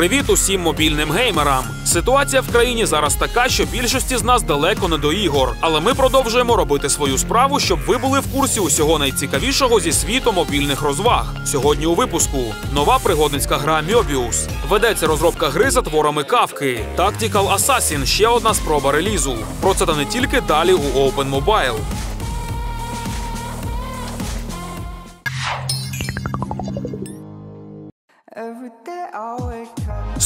Привіт усім мобільним геймерам! Ситуація в країні зараз така, що більшості з нас далеко не до ігор, але ми продовжуємо робити свою справу, щоб ви були в курсі усього найцікавішого зі світу мобільних розваг. Сьогодні у випуску нова пригодницька гра Möbius. Ведеться розробка гри за творами кавки. Tactical Assassin – ще одна спроба релізу. Про це та не тільки далі у Open Mobile. Every day I wake.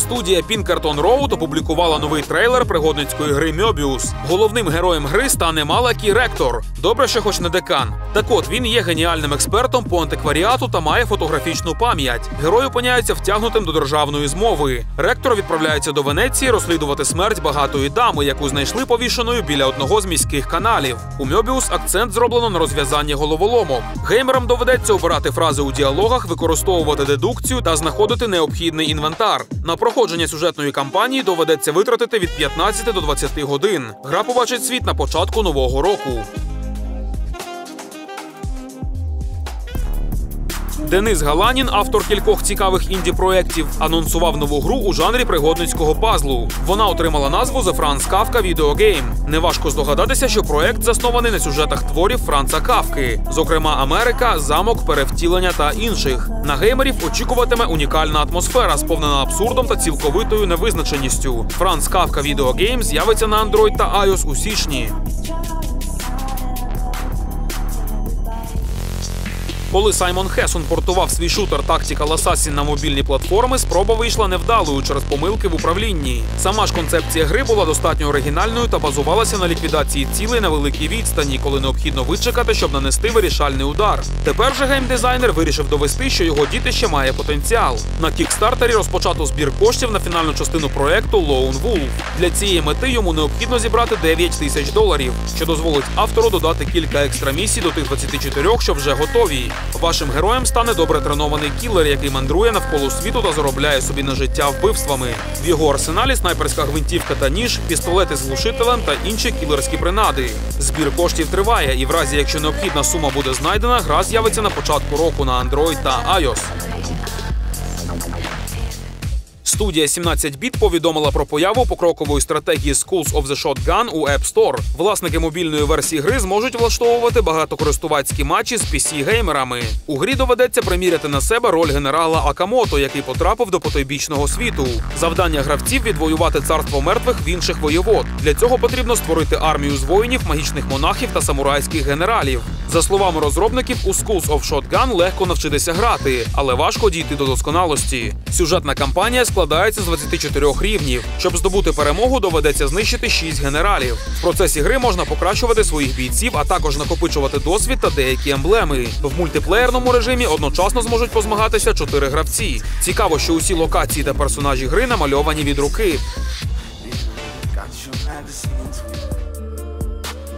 Студія Pinkerton Road опублікувала новий трейлер пригодницької гри Мьобіус. Головним героєм гри стане Малакі Ректор. Добре, що хоч не декан. Так от він є геніальним експертом по антикваріату та має фотографічну пам'ять. Герой опиняється втягнутим до державної змови. Ректор відправляється до Венеції розслідувати смерть багатої дами, яку знайшли повішеною біля одного з міських каналів. У Möbius акцент зроблено на розв'язанні головоломок. Геймерам доведеться обирати фрази у діалогах, використовувати дедукцію та знаходити необхідний інвентар. На проходження сюжетної кампанії доведеться витратити від 15 до 20 годин. Гра побачить світ на початку нового року. Денис Галанін, автор кількох цікавих інді-проєктів, анонсував нову гру у жанрі пригодницького пазлу. Вона отримала назву The Franz Kafka Video Game. Неважко здогадатися, що проєкт заснований на сюжетах творів Франца Кавки, зокрема Америка, замок, перевтілення та інших. На геймерів очікуватиме унікальна атмосфера, сповнена абсурдом та цілковитою невизначеністю. Франц Кавка Video Game з'явиться на Android та iOS у січні. Коли Саймон Хесон портував свій шутер Tactical Assassin на мобільні платформи, спроба вийшла невдалою через помилки в управлінні. Сама ж концепція гри була достатньо оригінальною та базувалася на ліквідації цілей на великій відстані, коли необхідно вичекати, щоб нанести вирішальний удар. Тепер же геймдизайнер вирішив довести, що його дітище має потенціал. На кікстартері розпочато збір коштів на фінальну частину проекту Lone Wolf. Для цієї мети йому необхідно зібрати 9 тисяч доларів, що дозволить автору додати кілька екстра місій до тих 24, що вже готові. Вашим героєм стане добре тренований кілер, який мандрує навколо світу та заробляє собі на життя вбивствами. В його арсеналі снайперська гвинтівка та ніж, пістолети з глушителем та інші кілерські принади. Збір коштів триває, і в разі, якщо необхідна сума буде знайдена, гра з'явиться на початку року на Android та iOS. Студія 17 біт повідомила про появу покрокової стратегії Schools of the Shotgun у App Store. Власники мобільної версії гри зможуть влаштовувати багатокористувацькі матчі з PC-геймерами. У грі доведеться приміряти на себе роль генерала Акамото, який потрапив до потойбічного світу. Завдання гравців відвоювати царство мертвих в інших воєвод. Для цього потрібно створити армію з воїнів, магічних монахів та самурайських генералів. За словами розробників, у Schools of Shotgun легко навчитися грати, але важко дійти до досконалості. Сюжетна кампанія складається з 24 рівнів. Щоб здобути перемогу, доведеться знищити 6 генералів. В процесі гри можна покращувати своїх бійців, а також накопичувати досвід та деякі емблеми. В мультиплеєрному режимі одночасно зможуть позмагатися 4 гравці. Цікаво, що усі локації та персонажі гри намальовані від руки.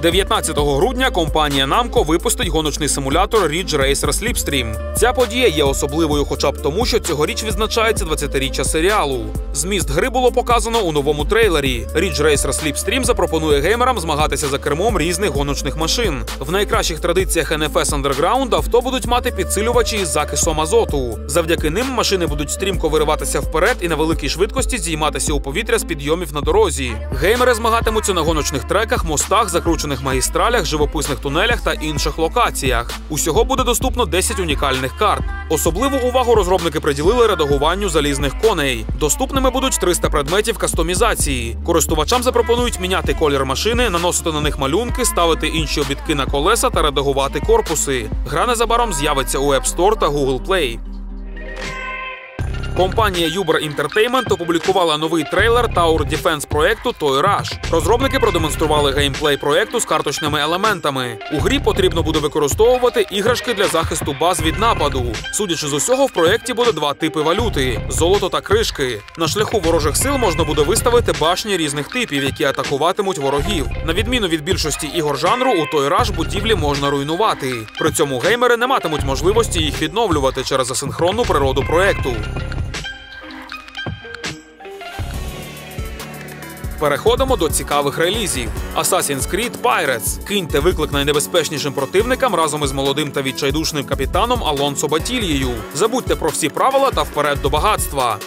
19 грудня компанія Namco випустить гоночний симулятор Ridge Racer Slipstream. Ця подія є особливою, хоча б тому, що цьогоріч відзначається 20-річчя серіалу. Зміст гри було показано у новому трейлері. Ridge Racer Slipstream запропонує геймерам змагатися за кермом різних гоночних машин. В найкращих традиціях NFS Underground авто будуть мати підсилювачі із закисом азоту. Завдяки ним машини будуть стрімко вириватися вперед і на великій швидкості здійматися у повітря з підйомів на дорозі. Геймери змагатимуться на гоночних треках, мостах, закручених магістралях, живописних тунелях та інших локаціях. Усього буде доступно 10 унікальних карт. Особливу увагу розробники приділили редагуванню залізних коней. Доступними будуть 300 предметів кастомізації. Користувачам запропонують міняти колір машини, наносити на них малюнки, ставити інші обідки на колеса та редагувати корпуси. Гра незабаром з'явиться у App Store та Google Play. Компанія Uber Entertainment опублікувала новий трейлер Tower Defense проекту Toy Rush. Розробники продемонстрували геймплей проекту з карточними елементами. У грі потрібно буде використовувати іграшки для захисту баз від нападу. Судячи з усього, в проєкті буде два типи валюти: золото та кришки. На шляху ворожих сил можна буде виставити башні різних типів, які атакуватимуть ворогів. На відміну від більшості ігор жанру, у Toy Rush будівлі можна руйнувати. При цьому геймери не матимуть можливості їх відновлювати через асинхронну природу проекту. Переходимо до цікавих релізів. Assassin's Creed Pirates. Киньте виклик найнебезпечнішим противникам разом із молодим та відчайдушним капітаном Алонсо Батілією. Забудьте про всі правила та вперед до багатства.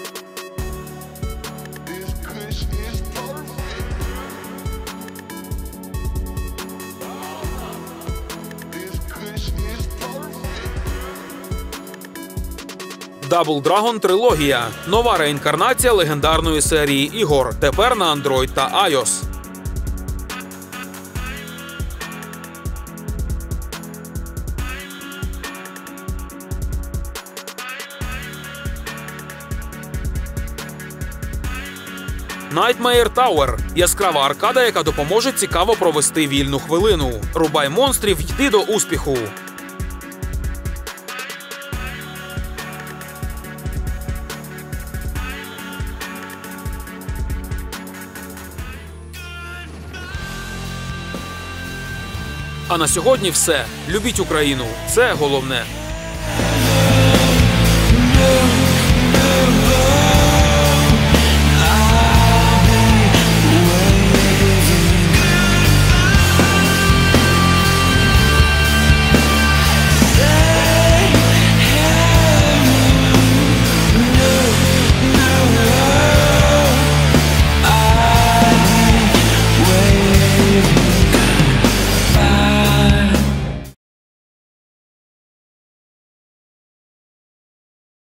Double Dragon трилогія нова реінкарнація легендарної серії ігор. Тепер на Android та iOS. Nightmare Tower – яскрава аркада, яка допоможе цікаво провести вільну хвилину. Рубай монстрів, йди до успіху. А на сьогодні все. Любіть Україну. Це головне.